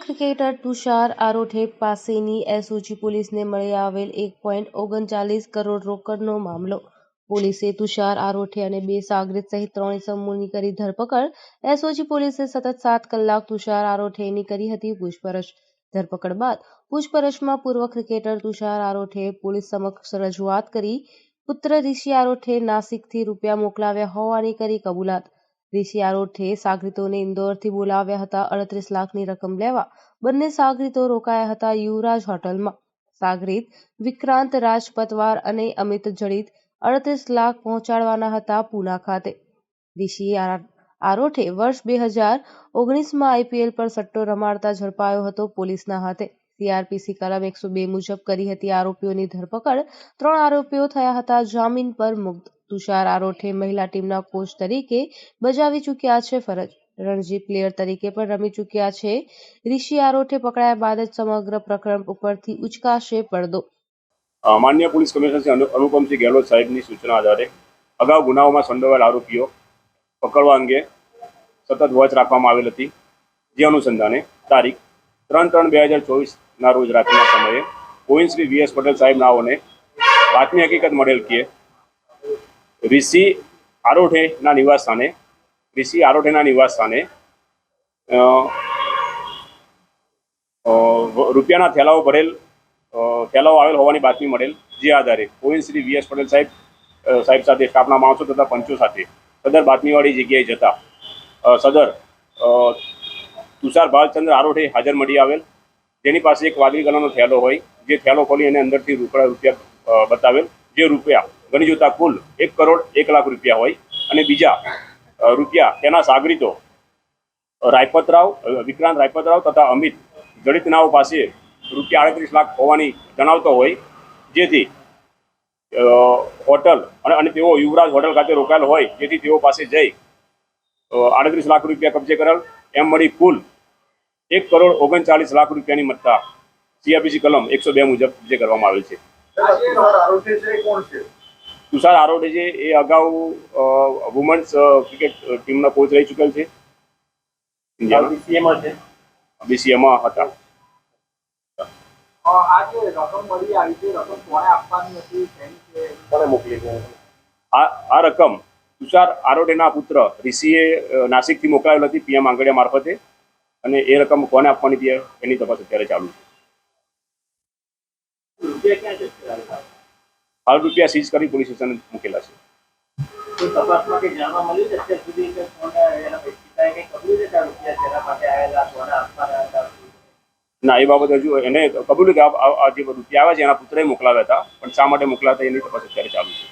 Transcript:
Cricketer Tushar આરોઠે પાસેની SOG પોલીસને મળી આવેલ એક પોઈન્ટ ઓગણચાલીસ કરોડ રોકડનો મામલો. પોલીસે તુષાર આરોઠે અને બે સાગરીત સહિત ત્રણ સમૂહની કરી ધરપકડ. એસઓજી પોલીસે સતત સાત કલાક તુષાર આરોઠેની કરી હતી પૂછપરછ. ધરપકડ બાદ પૂછપરછમાં પૂર્વ ક્રિકેટર તુષાર આરોઠે પોલીસ સમક્ષ રજૂઆત કરી, પુત્ર ઋષિ આરોઠે નાસિકથી રૂપિયા મોકલાવ્યા હોવાની કરી કબૂલાત. રિશી આરોઠે સાગરીતોને ઇન્દોરથી બોલાવ્યા હતા. અડત્રીસ લાખની રકમ લેવા બંને સાગરીતો રોકાયા હતા યુવરાજ હોટલમાં. સાગરીત, વિક્રાંત રાજપતવાર અને અમિત જડિત અડત્રીસ લાખ પહોંચાડવાના હતા પૂના ખાતે. રિશી આરોઠે વર્ષ બે હજાર ઓગણીસમાં આઈપીએલ પર સટ્ટો રમાડતા ઝડપાયો હતો પોલીસના હાથે. સીઆરપીસી કલમ એકસો બે મુજબ કરી હતી આરોપીઓની ધરપકડ. ત્રણ આરોપીઓ થયા હતા જામીન પર મુક્ત તુષાર આરોઠે મહિલા ટીમના કોચ તરીકે બજાવી ચૂક્યા છે ફરજ. રણજી પ્લેયર તરીકે પણ રમી ચૂક્યા છે. ઋષિ આરોઠે પકડાયા બાદ જ સમગ્ર પ્રકરણ ઉપરથી ઉચકાશે પડદો. માન્ય પોલીસ કમિશનર શ્રી અનુ- અનુપમસિંહ ગેહલોત સાહેબની સૂચના આધારે અગાઉ ગુનાઓમાં સંડોવાયેલ આરોપીઓ પકડવા અંગે સતત વોચ રાખવામાં આવેલ હતી. જે અનુસંધાને તારીખ ત્રણ ત્રણ બે હજાર ચોવીસના રોજ રાત્રિના સમયે ગોવિંદ શ્રી વી એસ પટેલ સાહેબ નાઓને બાતમી હકીકત મળેલ કે ઋષિ આરોઠેના નિવાસ સ્થાને ઋષિ આરોઠેના નિવાસ સ્થાને અ, અ, રૂપિયાના થેલાઓ ભરેલ ફેલાવો આવેલ હોવાની બાતમી મળેલ જે આધારે ગોવિંદ શ્રી વીએસ પટેલ સાહેબ સાહેબ સાથે સ્ટાફના માણસો તથા પંચો સાથે સદર બાતમીવાળી જગ્યાએ જતા સદર તુષાર ભાલચંદ્ર આરોઠે હાજર મળી આવેલ. તેની પાસે એક વાદળી કલરનો થેલો હોય જે થેલો ખોલી અને અંદરથી રોકડા રૂપિયા બતાવેલ જે રૂપિયા ગણી જોતા કુલ એક કરોડ એક લાખ રૂપિયા હોય. અને બીજા રૂપિયા તેના સાગરીતો રાયપતરાવ વિક્રાંત રાયપતરાવ તથા અમિત દળિતનાઓ પાસે રૂપિયા આડત્રીસ લાખ હોવાની જણાવતો હોય. જેથી હોટલ અને અને તેઓ યુવરાજ હોટલ ખાતે રોકાયેલ હોય. જેથી તેઓ પાસે જઈ આડત્રીસ લાખ રૂપિયા કબજે કરેલ. એમ મળી કુલ એક કરોડ ઓગણચાલીસ લાખ રૂપિયાની મત્તા સીઆરપીસી કલમ એકસો બે મુજબ કબજે કરવામાં આવેલ છે? તુષાર આરોડે છે એ અગાઉ વુમન્સ ક્રિકેટ ટીમના કોચ રહી ચૂકેલ છે. બીસીએમાં હતા. આ રકમ મળી આવી છે રકમ કોને આપવાની હતી તેની છે? કોને મોકલી છે? આ આ રકમ તુષાર આરોડેના પુત્ર ઋષિએ નાસિકથી મોકલાવેલ હતી પીએમ આંગડિયા મારફતે. અને એ રકમ કોને આપવાની હતી એની તપાસ અત્યારે ચાલુ છે. રૂપિયા ક્યાં છે? હાલ રૂપિયા સીઝ કરી પોલીસ સ્ટેશન મૂકેલા છે. ના એ બાબત હજુ એને કબૂલ્યું કે આ જે રૂપિયા આવ્યા છે એના પુત્રએ મોકલાવ્યા હતા પણ શા માટે મોકલાતા એની તપાસ અત્યારે ચાલુ છે.